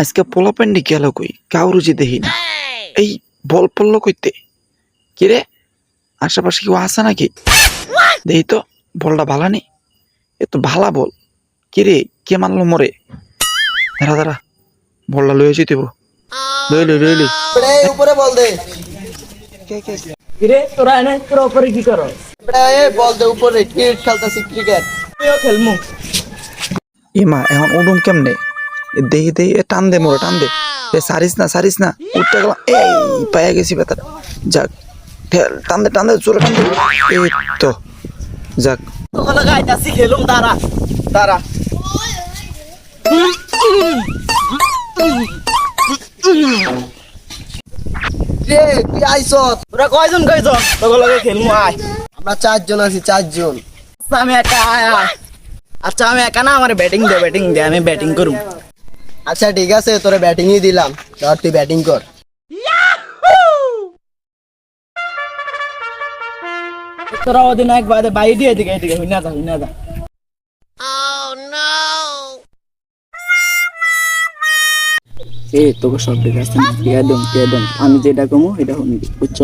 আজকে পোলা প্যান্ডি গেল কই? কাউরুজি দেখি না। এই বল পড়ল কইতে। কিরে আশেপাশে কেউ আছে নাকি? দেখি তো বলটা ভালা নেই এ তো ভালা বল। কিরে কে মানলো মরে? দাঁড়া দাঁড়া বলটা লয়ে যেতে লই লই লই লই উপরে বল দে। কিরে তোরা এনে তোরা উপরে কি করো? বল দে উপরে ক্রিকেট খেলতেছি ক্রিকেট। আমিও খেলমু। ইমা এখন উডুম কেমনে? দেখি দেখি এ টান দে মোরে টান দে। এ সারিস না সারিস না। উঠতে গেলাম। এই পায়ে গেছি বেতার যাক ঠেল টান দে টান দে জোরে টান দে। এই তো যাক। ওখানে গাইতাছি খেলুম তারা রে তুই আইছ তোরা কয়জন কয়জন? তোকে লগে খেলমু আয়। আমরা চারজন আছি চারজন। আচ্ছা, আমি একা আয় আচ্ছা আমি একা না আমার ব্যাটিং দে ব্যাটিং দে আমি ব্যাটিং করুম। আচ্ছা ঠিক আছে তোরে ব্যাটিংই দিলাম। ধর তুই ব্যাটিং কর। তোরা অধিনায়ক বাদে বাই দিয়ে এদিকে এদিকে হুইনা যা হুইনা যা। এ তোকে সব ঠিক আছে। একদম একদম আমি যেটা কমু এটা শুনবি বুঝছ?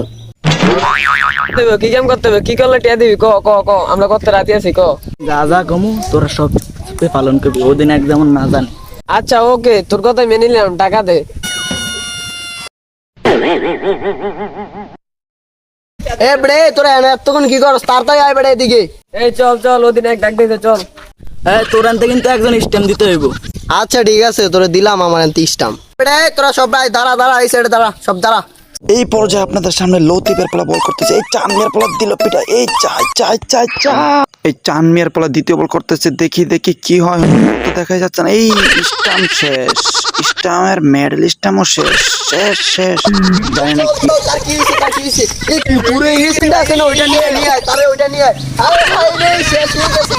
কি কাম করতে হবে? কি করলে টিয়া দিবি? ক ক ক। আমরা কত রাতে আছি ক? যা যা কমু তোরা সব পালন করবি। ওদিন এক যেমন না জানে। আচ্ছা ওকে তোর কথা মেনে নিলাম টাকা দে। এ বড়ে তোরা এনে এতক্ষণ কি করস? তাড়াতাড়ি আয় বেড়ে এদিকে। এই চল চল ওদিন এক ডাক দিতে চল। হ্যাঁ তোর আনতে কিন্তু একজন স্ট্যাম্প দিতে হইব। আচ্ছা ঠিক আছে তোরে দিলাম আমার তিরিশটাম বেড়ে তোরা সব ভাই দাঁড়া দাঁড়া এই সাইডে দাঁড়া সব দাঁড়া। এই পর্যায়ে আপনাদের সামনে লতিফের পোলা বল করতেছে এই চান মিয়ার পোলা দিল পিটা এই চাই চাই চাই চা এই চান মিয়ার পোলা দ্বিতীয় বল করতেছে দেখি দেখি কি হয় তো দেখা যাচ্ছে না এই স্টাম শেষ স্টামের মেডেল স্টামও শেষ শেষ শেষ জানি না কি তার কি তার এই আছে না ওইটা নিয়ে নিয়ে আয় তারে ওইটা নিয়ে আয় আরে ভাই রে শেষ হয়ে গেছে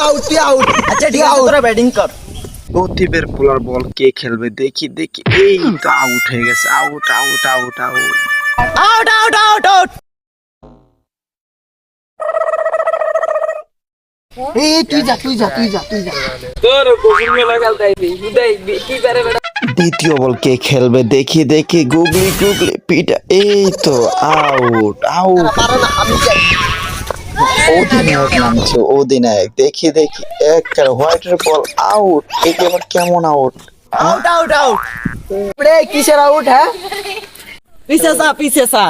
আউট আউট আচ্ছা ঠিক আছে তোরা ব্যাটিং কর লতিফের পোলার বল কে খেলবে? দেখি দেখি। এই তো আউট হয়ে গেছে। Out out out out out out out out এই তুই যা তুই যা তুই যা তুই যা। তোর কোকিল মেলা খেলতে আইবি হুদাই কি পারে বেটা? দ্বিতীয় বল কে খেলবে? দেখি দেখি। গুগলি গুগলি পিটা। এই তো আউট আউট অধিনায়ক নামছে অধিনায়ক। দেখি দেখি। এক হোয়াইটের বল আউট একে আবার কেমন আউট আউট আউট আউট রে কিসের আউট হ্যাঁ? পিছে সা পিছে সা।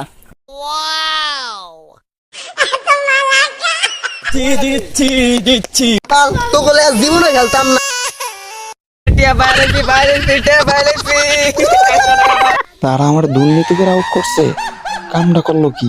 জীবনে খেলতাম না। টিয়া বাইরে কি বাইরে পিঠে বাইরে তারা আমার দুর্নীতিকে আউট করছে। কামটা করল কি?